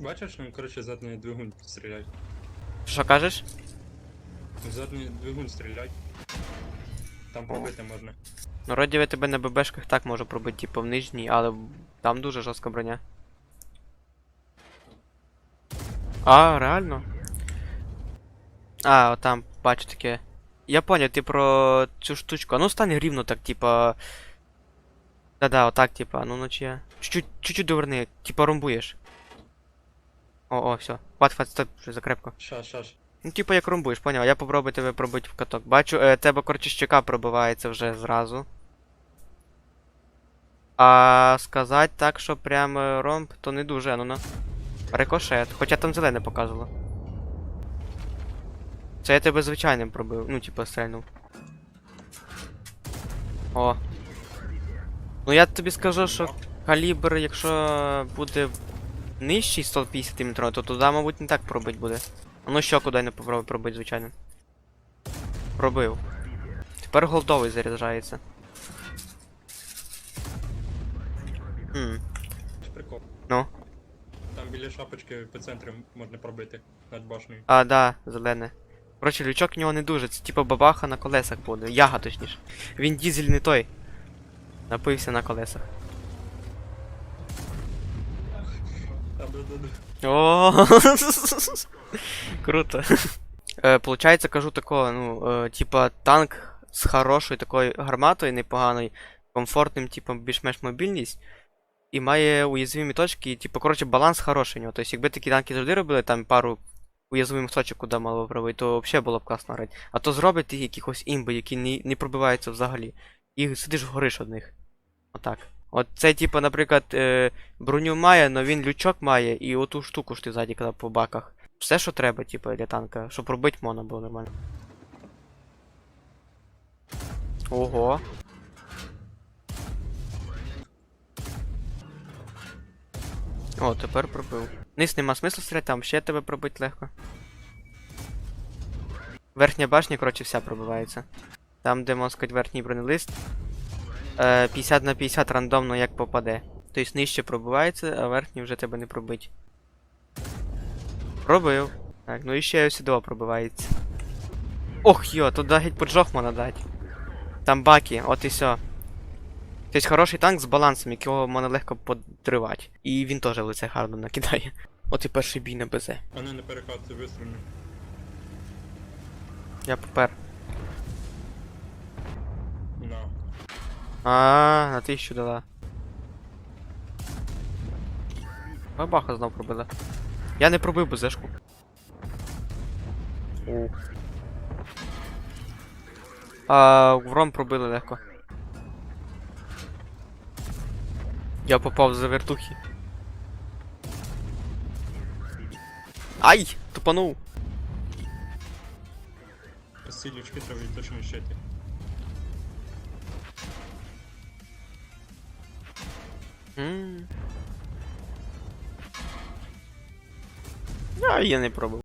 Бачиш, ну, коротше, задній двигун стріляй. Що кажеш? Задній двигун стріляй. Там пробити можна. Ну, вроді я тебе на ББшках так можу пробити, типу в нижній, але там дуже жорстка броня. А, реально? А, там, бачу таке. Я поняв, ти про цю штучку. А ну стань рівно так, типа. Да-да, отак, типа, ну я. Чуть-чуть, чуть-чуть доверни, типа ромбуєш. О, о, все. Хват, хват, стоп, вже закрепко. Щас, щас. Ну, типа як ромбуєш, поняв. Я попробую тебе пробити в каток. Бачу, е, тебе коротше щека пробивається вже зразу. А сказати так, що прям е, ромб, то не дуже, ну на. Рикошет, хоча там зелене показувало. Це я тебе звичайним пробив, ну типа стрельнув. О. Ну я тобі скажу, що калібр, якщо буде нижчий 150 мм, то туди, мабуть, не так пробить буде. А ну що, куди не попробуй пробити, звичайно. Пробив. Тепер голдовий заряджається. Хм. Прикол. Ну. Там біля шапочки по центру можна пробити над башнею. А, да, зелене. Коротше, лючок в нього не дуже, це типа бабаха на колесах буде. Яга точніше. Він дізель не той. Напився на колесах. О, Круто. Е, Получається, кажу такого, ну, е, типа танк з хорошою такою гарматою, непоганою, комфортним, типа, більш-менш мобільність. І має уязвимі точки, і, типу, коротше, баланс хороший у нього. Тобто, якби такі танки завжди робили, там пару уязвимих точок, куди мало пробити, то взагалі було б класно грати. А то зробити якихось імби, які не, не пробиваються взагалі. І сидиш гориш од них. Отак. От це, типу, наприклад, е, броню має, але він лючок має, і оту штуку ж ти ззаді, коли по баках. Все, що треба, типу, для танка, щоб робити моно було нормально. Ого. О, тепер пробив. Низ нема смислу стріляти, там ще тебе пробити легко. Верхня башня, коротше, вся пробивається. Там, де можна сказати, верхній бронелист. Е, 50 на 50 рандомно як попаде. Тобто нижче пробивається, а верхній вже тебе не пробить. Пробив. Так, ну і ще ось пробивається. Ох йо, туди геть поджог можна дати. Там баки, от і все. Тобто хороший танк з балансом, якого можна легко подривати. І він теж в лице гарно накидає. От і перший бій на БЗ. А не на перекатці вистрільну. Я попер. А, на тисячу дала. Бабаха знов пробила. Я не пробив БЗшку. Ух. А, вром пробили легко. Я попав за вертухи. Ай! Тупанув! Ці лючки треба точно щити. М. А, я не пробував.